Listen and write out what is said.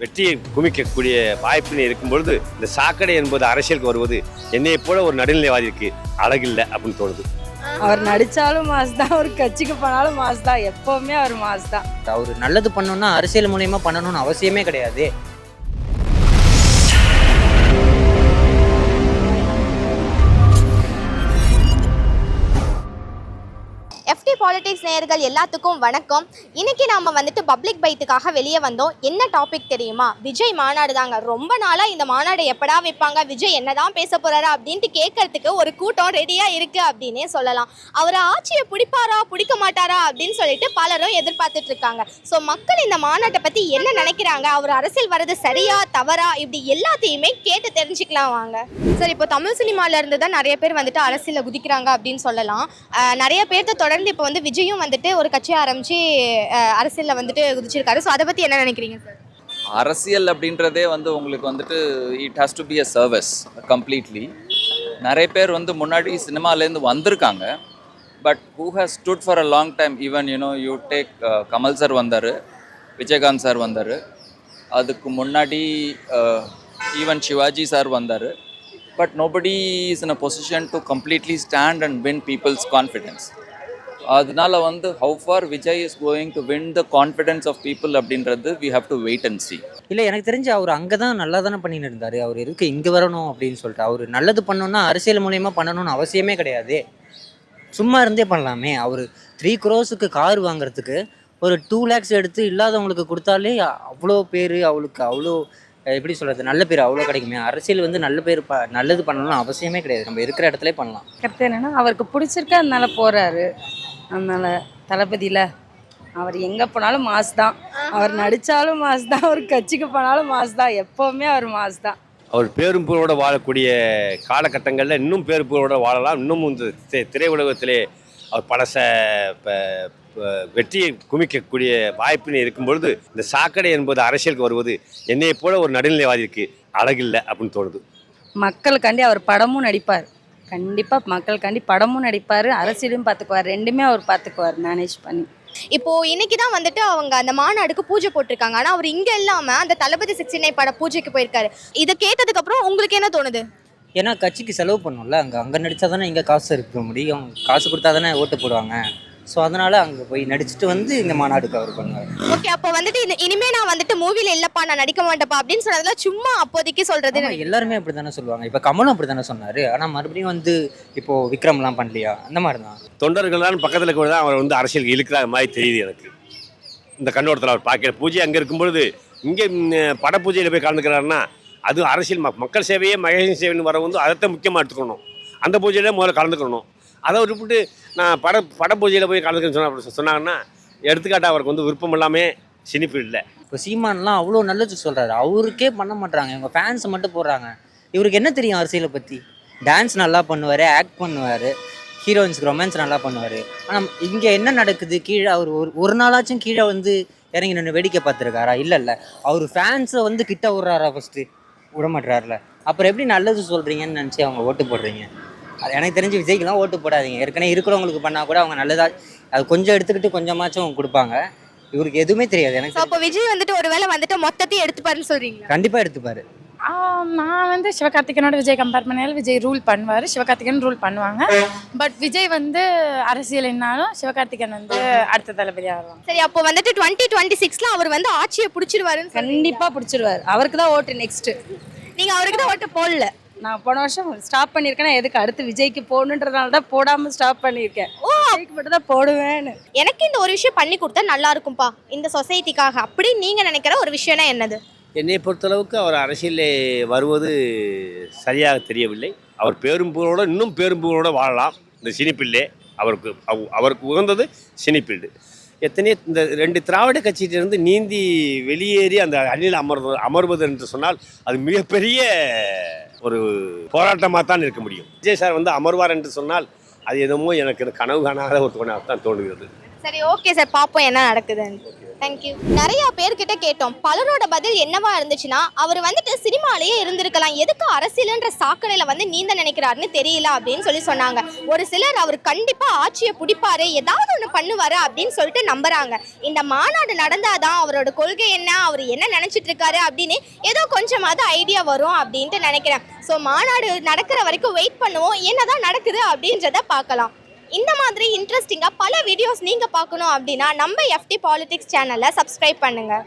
வெற்றியை குமிக்கக்கூடிய வாய்ப்பினை இருக்கும் பொழுது இந்த சாக்கடை என்பது அரசியலுக்கு வருவது என்னையை போல ஒரு நடுநிலைவாதிக்கு அழகில்லை அப்படின்னு தோணுது. அவர் நடிச்சாலும் மாஸ் தான் அவர் கட்சிக்கு போனாலும் மாஸ் தான் எப்பவுமே அவர் மாஸ் தான் அவர் நல்லது பண்ணணும்னா அரசியல் மூலியமா பண்ணணும்னு அவசியமே கிடையாது. பாலிடிக்ஸ் நேயர்கள் எல்லாத்துக்கும் வணக்கம். இன்னைக்கு நாம வந்துட்டு பப்ளிக் பைத்துக்காக வெளியே வந்தோம். என்ன டாபிக் தெரியுமா? விஜய் மாநாடு தாங்க. ரொம்ப நாளா இந்த மாநாடு எப்படா வைப்பாங்க? விஜய் என்னதான் பேச போறாரா? அப்படின்ட்டு கேட்கறதுக்கு ஒரு கூட்டம் ரெடியா இருக்கு அப்படின்னே சொல்லலாம். அவர் ஆட்சியை பிடிப்பாரா? பிடிக்க மாட்டாரா? அப்படின்னு சொல்லிட்டு பலரும் எதிர்பார்த்துட்டு இருக்காங்க. ஸோ மக்கள் இந்த மாநாட்டை பத்தி என்ன நினைக்கிறாங்க? அவர் அரசியல் வர்றது சரியா தவறா? இப்படி எல்லாத்தையுமே கேட்டு தெரிஞ்சுக்கலாம் வாங்க. சார் இப்போ தமிழ் சினிமால இருந்து தான் நிறைய பேர் வந்துட்டு அரசியல குதிக்கிறாங்க அப்படின்னு சொல்லலாம். நிறைய பேர்த்த தொடர்ந்து இப்போ வந்து விஜயும் வந்துட்டு ஒரு கட்சியை ஆரம்பிச்சு அரசியலில் வந்துட்டு குதிச்சிருக்காரு. ஸோ அதை பற்றி என்ன நினைக்கிறீங்க சார் அரசியல் அப்படின்றதே வந்து உங்களுக்கு வந்துட்டு it has to be a service completely நிறைய பேர் வந்து முன்னாடி சினிமாலேருந்து வந்திருக்காங்க. But who has stood for a long time even you know you take Kamal sir வந்தார் விஜயகாந்த் சார் வந்தார். அதுக்கு முன்னாடி ஈவன் சிவாஜி சார் வந்தார். But nobody is in a position to completely stand and win people's confidence அதனால வந்து how far Vijay is going to win the confidence of people அப்படின்றது we have to wait and see. இல்ல எனக்கு தெரிஞ்சு அவர் அங்கே தான் நல்லா தானே பண்ணிட்டு இருந்தாரு. அவர் எதுக்கு இங்க வரணும் அப்படின்னு சொல்லிட்டு அவர் நல்லது பண்ணணும்னா அரசியல் மூலியமா பண்ணணும்னு அவசியமே கிடையாது. சும்மா இருந்தே பண்ணலாமே. அவர் த்ரீ க்ரோஸுக்கு கார் வாங்குறதுக்கு ஒரு டூ லேக்ஸ் எடுத்து இல்லாதவங்களுக்கு கொடுத்தாலே அவ்வளோ பேர் அவளுக்கு அவ்வளோ எப்படி சொல்றது நல்ல பேர் அவ்வளோ கிடைக்குமே. அரசியல் வந்து நல்ல பேர் ப நல்லது பண்ணணும்னு அவசியமே கிடையாது. நம்ம இருக்கிற இடத்துல பண்ணலாம். கருத்து என்னன்னா அவருக்கு பிடிச்சிருக்கு அதனால போறாரு. அதனால தளபதியில அவர் எங்க போனாலும் மாஸ் தான். அவர் நடிச்சாலும் மாஸ் தான். அவர் கட்சிக்கு போனாலும் மாஸ் தான். எப்பவுமே அவர் மாஸ் தான். அவர் பேரும் புகழோட வாழக்கூடிய காலகட்டங்களில் இன்னும் பேரும் புகழோட வாழலாம். இன்னும் இந்த திரையுலகத்திலே அவர் பழச வெற்றியை குமிக்கக்கூடிய வாய்ப்பினை இருக்கும் பொழுது இந்த சாக்கடை என்பது அரசியலுக்கு வருவது என்னையை போல ஒரு நடுநிலைவாதிக்கு அழகில்லை அப்படின்னு தோணுது. மக்களுக்காண்டி அவர் படமும் நடிப்பார். கண்டிப்பா மக்களுக்காண்டி படமும் நடிப்பார் அரசியலும் பார்த்துக்குவார் ரெண்டுமே அவர் பார்த்துக்குவார் மேனேஜ் பண்ணி. இப்போ இன்னைக்கு தான் வந்துட்டு அவங்க அந்த மாநாடுக்கு பூஜை போட்டிருக்காங்க. ஆனா அவர் இங்க இல்லாம அந்த தளபதி சிக்ஸ்டி பட பூஜைக்கு போயிருக்காரு. இதை கேட்டதுக்கு அப்புறம் உங்களுக்கு என்ன தோணுது? ஏன்னா கட்சிக்கு செலவு பண்ணும்ல. அங்கே அங்கே நடித்தா தானே இங்கே காசு இருக்க முடியும். காசு கொடுத்தா தானே ஓட்டு போடுவாங்க. ஸோ அதனால் அங்கே போய் நடிச்சுட்டு வந்து இந்த மாநாடுக்கு அவர் பண்ணுவார். ஓகே அப்போ வந்துட்டு இது- இனிமே நான் வந்துட்டு மூவில இல்லப்பா நான் நடிக்க மாட்டேப்பா அப்படின்னு சொன்னதுல சும்மா அப்போதைக்கு சொல்றது ஆமா, எல்லாருமே அப்படி தானே சொல்லுவாங்க. இப்போ கமலும் அப்படி தானே சொன்னார். ஆனால் மறுபடியும் வந்து இப்போ விக்ரம்லாம் பண்ணலையா? அந்த மாதிரி தான் தொண்டர்கள்லாம் பக்கத்தில் கூட தான் அவர் வந்து அரசியலுக்கு இழுக்கிற மாதிரி தெரியுது எனக்கு. இந்த கண்ணோட்டத்தில் அவர் பார்க்குற பூஜை அங்கே இருக்கும்பொழுது இங்கே பட பூஜையில் போய் கலந்துக்கிறாருன்னா அது அரசியல் ம- மக்கள் சேவையே மகேஷன் சேவைன்னு வர வந்து அதைத்தான் முக்கியமாக எடுத்துக்கணும். அந்த பூஜையில முதல்ல கலந்துக்கணும். அதை விட்டுவிட்டு நான் பட பட பூஜையில் போய் கலந்துக்கன்னு சொன்ன சொன்னாங்கன்னா எடுத்துக்காட்டாக அவருக்கு வந்து விருப்பம் இல்லாமல் சினிப்பு இல்லை இப்போ சீமான்லாம் அவ்வளோ நல்லது சொல்கிறாரு அவருக்கே பண்ண மாட்டுறாங்க இவங்க ஃபேன்ஸை மட்டும் போடுறாங்க. இவருக்கு என்ன தெரியும் அரசியலை பற்றி டான்ஸ் நல்லா பண்ணுவார் ஆக்ட் பண்ணுவார் ஹீரோயின்ஸ்க்கு ரொமான்ஸ் நல்லா பண்ணுவார். ஆனால் இங்கே என்ன நடக்குது? கீழே அவர் ஒரு ஒரு நாளாச்சும் கீழே வந்து இறங்கி நின்று வேடிக்கை பார்த்துருக்காரா? இல்லை இல்லை. அவர் ஃபேன்ஸை வந்து கிட்ட விட்றாரா ஃபஸ்ட்டு விட மாட்றாருல. அப்புறம் எப்படி நல்லது சொல்கிறீங்கன்னு நினச்சி அவங்க ஓட்டு போடுறீங்க? அது எனக்கு தெரிஞ்சு விஜய்க்கெலாம் ஓட்டு போடாதீங்க. ஏற்கனவே இருக்கிறவங்களுக்கு பண்ணால் கூட அவங்க நல்லதா அது கொஞ்சம் எடுத்துக்கிட்டு கொஞ்சமாச்சும் கொடுப்பாங்க. இவருக்கு எதுவுமே தெரியாது. எனக்கு ஸோ அப்போ விஜய் வந்துட்டு ஒருவேளை வந்துட்டு மொத்தத்தையும் எடுத்துப்பாருன்னு சொல்றீங்களா? கண்டிப்பாக எடுத்துப்பாரு. நான் வந்து சிவகார்த்திகேயனோட விஜய் கம்பேர் பண்ணாலும் விஜய் ரூல் பண்ணுவார். சிவகார்த்திகேயன் ரூல் பண்ணுவாங்க. பட் விஜய் வந்து அரசியல் என்னாலும் சிவகார்த்திகேயன் வந்து அடுத்த தளபதியாக வருவாங்க சரி அப்போ வந்துட்டு டுவெண்ட்டி டுவெண்ட்டி சிக்ஸ்ல அவர் வந்து ஆட்சியை பிடிச்சிருவாருன்னு கண்டிப்பா பிடிச்சிருவார். அவருக்கு தான் ஓட்டு நெக்ஸ்ட் நீங்க அவருக்கு தான் ஓட்டு போடல. நான் போன வருஷம் ஸ்டாப் பண்ணியிருக்கேன்னா எதுக்கு அடுத்து விஜய்க்கு போகணுன்றதுனால தான் போடாம ஸ்டாப் பண்ணியிருக்கேன். ஓ! விஜய்க்கு மட்டும் தான் போடுவேன்னு. எனக்கு இந்த ஒரு விஷயம் பண்ணி கொடுத்தா நல்லா இருக்கும்பா. இந்த சொசைட்டிக்காக அப்படி நீங்க நினைக்கிற ஒரு விஷயம்னா என்னது? என்னை பொறுத்தளவுக்கு அவர் அரசியலில் வருவது சரியாக தெரியவில்லை. அவர் பேரும் புகழோட இன்னும் பேரும் புகழோட வாழலாம். இந்த சினிப்பில்லே அவருக்கு அவ- அவருக்கு உகந்தது சினிப்பீல்டு எத்தனையோ இந்த ரெண்டு திராவிட கட்சியிலிருந்து நீந்தி வெளியேறி அந்த அணியில் அமர்வது அமர்வது என்று சொன்னால் அது மிகப்பெரிய ஒரு போராட்டமாக தான் இருக்க முடியும். விஜய் சார் வந்து அமர்வார் என்று சொன்னால் அது எதுவும் எனக்கு கனவு காணாத ஒரு தோணாக தான் தோணுகிறது சரி ஓகே சார் பார்ப்போம் என்ன நடக்குதுன்னு. தேங்க்யூ நிறைய பேர்கிட்ட கேட்டோம். பலரோட பதில் என்னவா இருந்துச்சுன்னா அவர் வந்துட்டு சினிமாலேயே இருந்திருக்கலாம். எதுக்கு அரசியலுன்ற சாக்கடையில வந்து நீந்த நினைக்கிறாருன்னு தெரியல அப்படின்னு சொல்லி சொன்னாங்க. ஒரு சிலர் அவர் கண்டிப்பா ஆட்சியை பிடிப்பாரு ஏதாவது ஒன்று பண்ணுவாரு அப்படின்னு சொல்லிட்டு நம்புறாங்க. இந்த மாநாடு நடந்தாதான் அவரோட கொள்கை என்ன அவர் என்ன நினைச்சிட்டு இருக்காரு அப்படின்னு ஏதோ கொஞ்சமாவது ஐடியா வரும் அப்படின்ட்டு நினைக்கிறேன். ஸோ மாநாடு நடக்கிற வரைக்கும் வெயிட் பண்ணுவோம். என்னதான் நடக்குது அப்படின்றத பார்க்கலாம். இந்த மாதிரி இன்ட்ரெஸ்டிங்காக பல வீடியோஸ் நீங்கள் பார்க்கணும் அப்படின்னா நம்ம எஃப்டி பாலிடிக்ஸ் சேனலை சப்ஸ்கிரைப் பண்ணுங்கள்